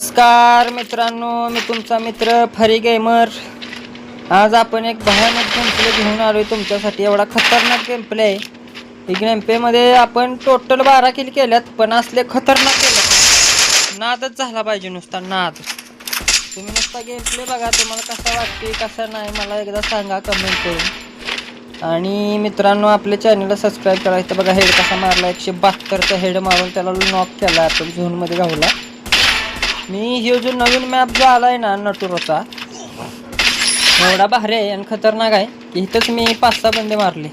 नमस्कार मित्रांनो मी तुमचा मित्र फरी गेमर आज आपण एक भयानक गेमप्ले घेऊन आलो आहे तुमच्यासाठी. एवढा खतरनाक गेमप्ले आहे ही गेमप्लेमध्ये आपण टोटल बारा किल केल्यात पण असले खतरनाक केलं नादच झाला पाहिजे नुसता नाद. तुम्ही नुसता गेमप्ले बघा तुम्हाला कसा वाटते कसा नाही मला एकदा सांगा कमेंट करून. आणि मित्रांनो आपल्या चॅनलला सबस्क्राईब करायचं बघा हेड कसा मारला एकशे बहात्तरचा हेड मारून त्याला नॉक केला आपण झोनमध्ये घावला मी हे जो नवीन मॅप जो आला आहे ना नटुरोचा एवढा भारी आहे आणि खतरनाक आहे. की इथंच मी पाच सहा बंदे मारले.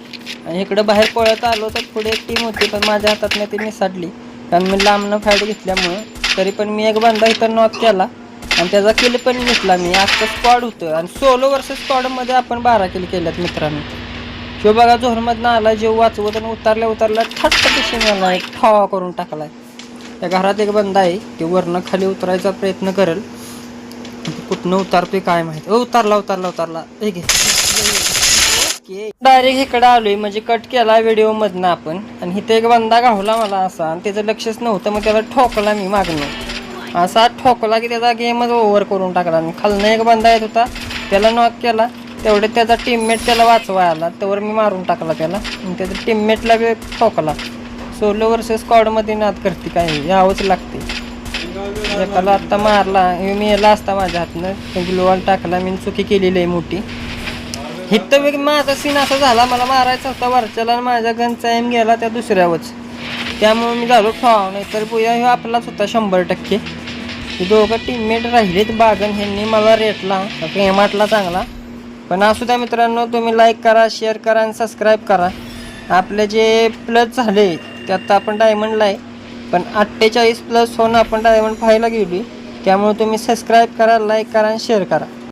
आणि इकडं बाहेर पळत आलो तर पुढे एक टीम होती पण माझ्या हातात नाही ती निसाडली कारण मी लांबनं फाईट घेतल्यामुळं तरी पण मी एक बंदा इथं नॉक केला. आणि त्याचा किल पण घेतला मी. आजचं स्क्वॉड होतं. आणि सोलो वर्सेस स्क्वॉडमध्ये आपण बारा किल केल्यात मित्रांनो. शिव बघा झोरमधनं आला जेव वाचवत आणि उतरल्या उतरल्या ठट्ट पिशी मला एक ठॉ करून टाकलाय. त्या घरात एक बंदा आहे. ते वरनं खाली उतरायचा प्रयत्न करेल. कुठनं उतारतोय काय माहिती. उतारला उतरला उतरला उतरला. हे घे. डायरेक्ट इकडे आलोय. म्हणजे कट केला व्हिडिओ मधनं आपण. आणि इथे एक बंदा गावला मला असा. आणि त्याचं लक्षच नव्हतं. मग त्याला ठोकला मी मागणं असा ठोकला की त्याचा गेमच ओव्हर करून टाकला. आणि खालनं एक बंदा येत होता. त्याला नॉक केला. तेवढे त्याचा टीममेट त्याला वाचवाय आला. त्यावर मी मारून टाकला त्याला. आणि त्याचा टीममेटला बी ठोकला. सोलो वर्सेस स्कॉडमध्ये नाद करते काय? यावंच लागते. एकाला आत्ता मारला हे मी याला असता माझ्या हातनं. ग्लोवाल टाकला मी चुकी केलेली आहे मोठी. हिथं वेग माझा सीन असा झाला मला मारायचा होता वरच्याला माझ्या गनचा एम गेला त्या दुसऱ्यावरच. त्यामुळे मी झालो ठाव नाही तर पुया ह्यो आपलाच होता शंभर टक्के. दोघं टीममेट राहिलेत बागन ह्यांनी मला रेटला प्रेमाटला चांगला. पण असू द्या मित्रांनो तुम्ही लाईक करा शेअर करा आणि सबस्क्राईब करा. आपले जे प्लस झाले त्यात आपण डायमंडला आहे. पण अठ्ठेचाळीस प्लस होऊन आपण डायमंड पाहायला गेली त्यामुळे तुम्ही सबस्क्राईब करा लाईक करा आणि शेअर करा.